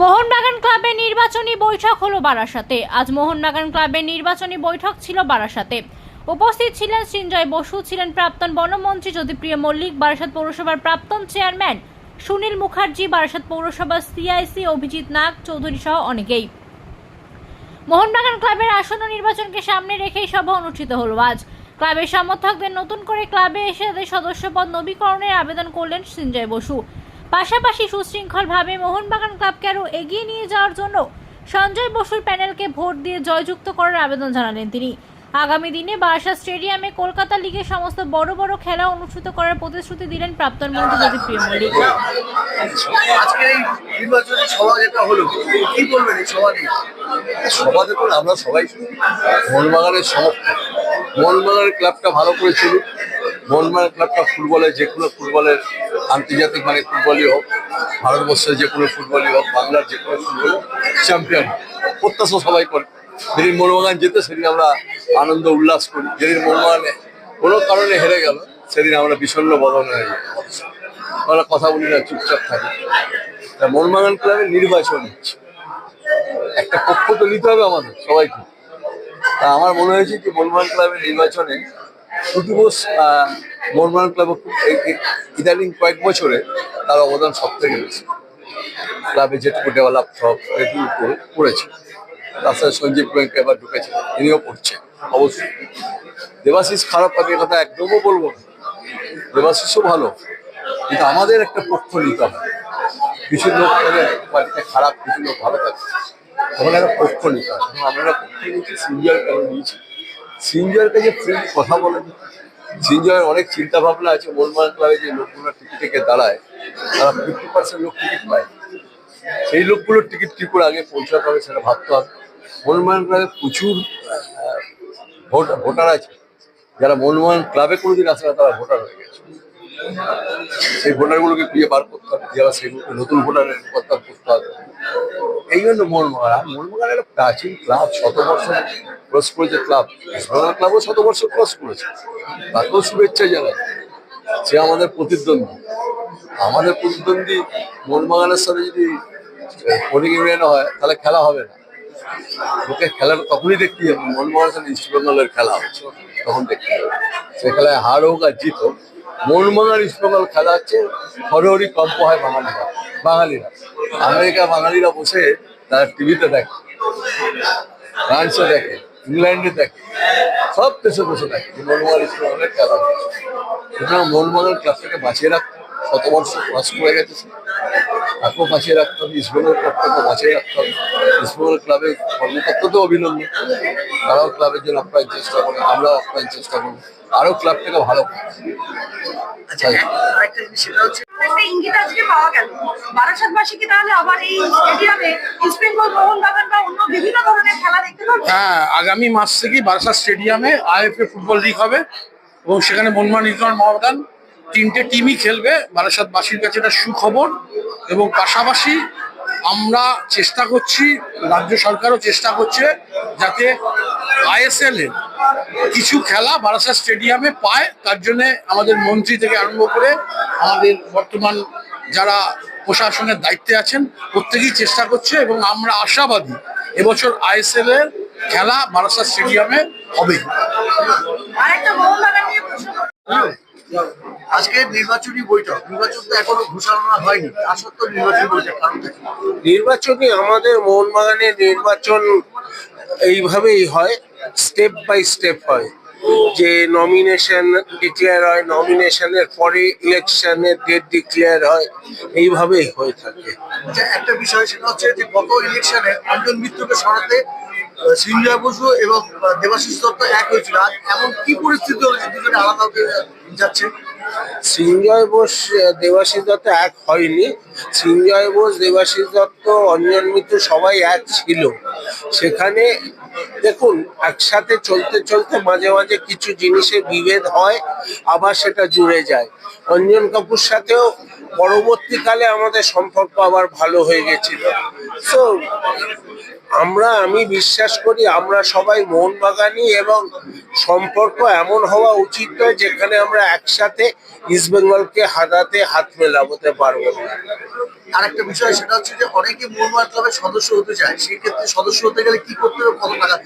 মোহনবাগান ক্লাবের নির্বাচনী বৈঠক হলো বারাসাতে। আজ মোহনবাগান ক্লাবের নির্বাচনী বৈঠক ছিল বারাসাতে। উপস্থিত ছিলেন সৃঞ্জয় বসু, ছিলেন প্রাক্তন বনমন্ত্রী জ্যোতিপ্রিয় মল্লিক, বারাসাত পৌরসভার প্রাক্তন চেয়ারম্যান সুনীল মুখার্জি, বারাসাত পৌরসভার সিআইসি অভিজিৎ নাগ চৌধুরী সহ অনেকেই। মোহনবাগান ক্লাবের আসন্ন নির্বাচনকে সামনে রেখেই সভা অনুষ্ঠিত হলো আজ। ক্লাবের সমর্থকদের নতুন করে ক্লাবে এসে তাদের সদস্যপদ নবীকরণের আবেদন করলেন সঞ্জয় বসু। পাশাপাশি সুশৃঙ্খলভাবে মোহনবাগান ক্লাবকে আরও এগিয়ে নিয়ে যাওয়ার জন্য সঞ্জয় বসুর প্যানেলকে ভোট দিয়ে জয়যুক্ত করার আবেদন জানালেন তিনি। আগামী দিনে বারাসা স্টেডিয়ামে কলকাতা লিগের সমস্ত বড় বড় খেলা অনুষ্ঠিত করার প্রতিশ্রুতি দিলেন প্রাক্তন মন্ত্রী জ্যোতিপ্রিয় মল্লিক। আজকের এই নির্বাচনী সভা যেটা হলো কি বলবেন এই সভা নিয়ে? সভা দেখুন আমরা সবাই মোহনবাগানের সমর্থক মোহনবাগানের ক্লাবটা ভালো করে চলুক মোহনবাগান ক্লাবটা ফুটবলে যে কোনো ফুটবলের আন্তর্জাতিক মানে ফুটবলই হোক, ভারতবর্ষের যে কোনো ফুটবলই হোক, বাংলার যে কোনো ফুটবল চ্যাম্পিয়ন প্রত্যাশা সবাই করে। যেদিন মোহনবাগান যেতে সেদিন আমরা আনন্দ, উল্লাস করি। যেদিন মোহনবাগানে কোনো কারণে হেরে গেল, সেদিন আমরা বিষণ্ণ বদন হয়ে যাই। আমরা কথা বলি না, চুপচাপ থাকি। তা মোহনবাগান ক্লাবের নির্বাচন হচ্ছে। একটা পক্ষ তো নিতে হবে আমাদের, সবাইকে। তা আমার মনে হয়েছে যে মোহনবাগান ক্লাবের নির্বাচনে প্রতি বোস মোহনবাগান ক্লাব ইদানিং কয়েক বছরে তার অবদান সব থেকে বেশি। ক্লাবে যেটুকু ডেভেলপ সব করেছে। তাছাড়া সঞ্জীব গোয়েঙ্কা এবার ঢুকেছে, তিনিও করছেন অবশ্যই। দেবাশিস খারাপ আমি কথা একদমও বলব না। দেবাশিসও ভালো, কিন্তু আমাদের একটা পক্ষ নিতে হবে। কিছু লোক মানে বাড়িতে খারাপ, কিছু লোক ভালো থাকে, তখন একটা পক্ষ নিতে হবে। আমরা পক্ষ নিয়েছি সিনজয়ের কেন নিয়েছি? সিনজয়ের কাছে ফ্রেন্ড কথা বলেন সিনজয়ের অনেক চিন্তা ভাবনা আছে মোহনবাগান ক্লাবে যে লোকগুলো টিকিট থেকে দাঁড়ায়, তারা ফিফটি পার্সেন্ট লোক টিকিট পায়। সেই লোকগুলোর টিকিট কি করে আগে পৌঁছাতে হবে সেটা ভাবতে হবে। মোহনবাগান ক্লাবে প্রচুর ভোটার আছে। যারা মোহনবাগান ক্লাবে কোনোদিন আসে না, তারা ভোটার হয়ে গেছে। সেই ভোটারগুলোকে খুঁজে বার করতে হবে, যারা সেগুলোকে নতুন ভোটারের প্রত্যাহার করতে হবে। এই জন্য মোহনবাগান আর মোহনবাগান একটা প্রাচীন ক্লাব, শত বছর ক্রস করেছে ক্লাব মোহনবাগান ক্লাবও শত বছর ক্রস করেছে। তাকেও শুভেচ্ছা জানাই। সে আমাদের প্রতিদ্বন্দ্বী। আমাদের প্রতিদ্বন্দ্বী মোহনবাগানের সাথে যদি কোনিং ইউনিয়ন হয়, তাহলে খেলা হবে না। ওকে খেলাটা তখনই দেখতে হবে মোহনবাগানের সাথে ইস্ট বেঙ্গলের খেলা হচ্ছে। তখন দেখতে হবে সে খেলায় হার হোক আর জিত হোক, মোহনবাগান ইস্ট বেঙ্গল খেলা হচ্ছে। হরহরি কম্প হয় বাঙালিরা বাঙালিরা। আমেরিকা বাঙালিরা বসে তারা টিভিতে দেখে। ফ্রান্সে দেখে। ইংল্যান্ডে দেখে সব দেশে বসে দেখে যে ইস্ট বেঙ্গলের খেলা সুতরাং মোহনবাগান ক্লাবটাকে বাঁচিয়ে রাখতে শত বর্ষ ক্রস করে গেছে তাকেও বাঁচিয়ে রাখতে হবে। ইস্টবেঙ্গল ক্লাবটাকে বাঁচিয়ে রাখতে হবে। ইস্টবেঙ্গল ক্লাবের কর্মকর্তাতেও অভিনন্দন। তারাও ক্লাবের জন্য আপ্রাণ চেষ্টা করে আমরাও আপ্রাণ চেষ্টা করব আরও ক্লাবটাকে ভালো করতে আচ্ছা সেটা হচ্ছে হ্যাঁ আগামী মাস থেকেই বারাসাত স্টেডিয়ামে আইএফএ ফুটবল লিগ হবে এবং সেখানে মনমান নির্গণ মহাদান তিনটে টিমই খেলবে। বারাসাতবাসীর কাছে এটা সুখবর এবং পাশাপাশি আমরা চেষ্টা করছি, রাজ্য সরকারও চেষ্টা করছে যাতে আইএসএল এর কিছু খেলা বারাসাত স্টেডিয়ামে পায় তার জন্য আমাদের মন্ত্রী থেকে আরম্ভ করে আমাদের বর্তমান যারা প্রশাসনের দায়িত্বে আছেন প্রত্যেকেই চেষ্টা করছে এবং আমরা আশাবাদী এবছর আইএসএল এর খেলা বারাসাত স্টেডিয়ামে হবে। করতে আজকে নির্বাচনী বৈঠক নির্বাচন তো এখনও ঘোষণা হয়নি তা সত্ত্বেও নির্বাচনী বৈঠক নির্বাচনী আমাদের মোহনবাগানের নির্বাচন এইভাবেই হয় স্টেপ বাই স্টেপ হয়। যে নমিনেশন ডিক্লেয়ার হয় নমিনেশনের পরে ইলেকশনের ডেট ডিক্লেয়ার হয় এইভাবেই হয়ে থাকে। আচ্ছা একটা বিষয় সেটা হচ্ছে যে গত ইলেকশনে অঞ্জন মিত্রকে সরাতে আহ, সিঞ্জয় বসু এবং দেবাশিস দত্ত এক হয়েছিল। এমন কি পরিস্থিতি হয়েছে দুজনে আলাদা যাচ্ছে? সৃঞ্জয় বোস আহ, দেবাশিস দত্ত এক হয়নি। সৃঞ্জয় বোস দেবাশিস দত্ত অঞ্জন মিত্র সবাই এক ছিল। সেখানে দেখুন একসাথে চলতে চলতে মাঝে মাঝে কিছু জিনিসে বিভেদ হয় আবার সেটা জুড়ে যায়। অঞ্জন কাপুর সাথেও পরবর্তীকালে আমাদের সম্পর্ক আবার ভালো হয়ে গেছিল। তো আমরা আমি বিশ্বাস করি আমরা সবাই মোহনবাগানি এবং সম্পর্ক এমন হওয়া উচিত নয় যেখানে আমরা একসাথে ইস্ট বেঙ্গলকে হাতাতে হাত মেলাবতে পারব না আরেকটা বিষয় সেটা হচ্ছে যে, অনেকে মূল ক্লাবের সদস্য হতে চায় সেই ক্ষেত্রে সদস্য হতে গেলে কি করতে হবে, কত টাকা?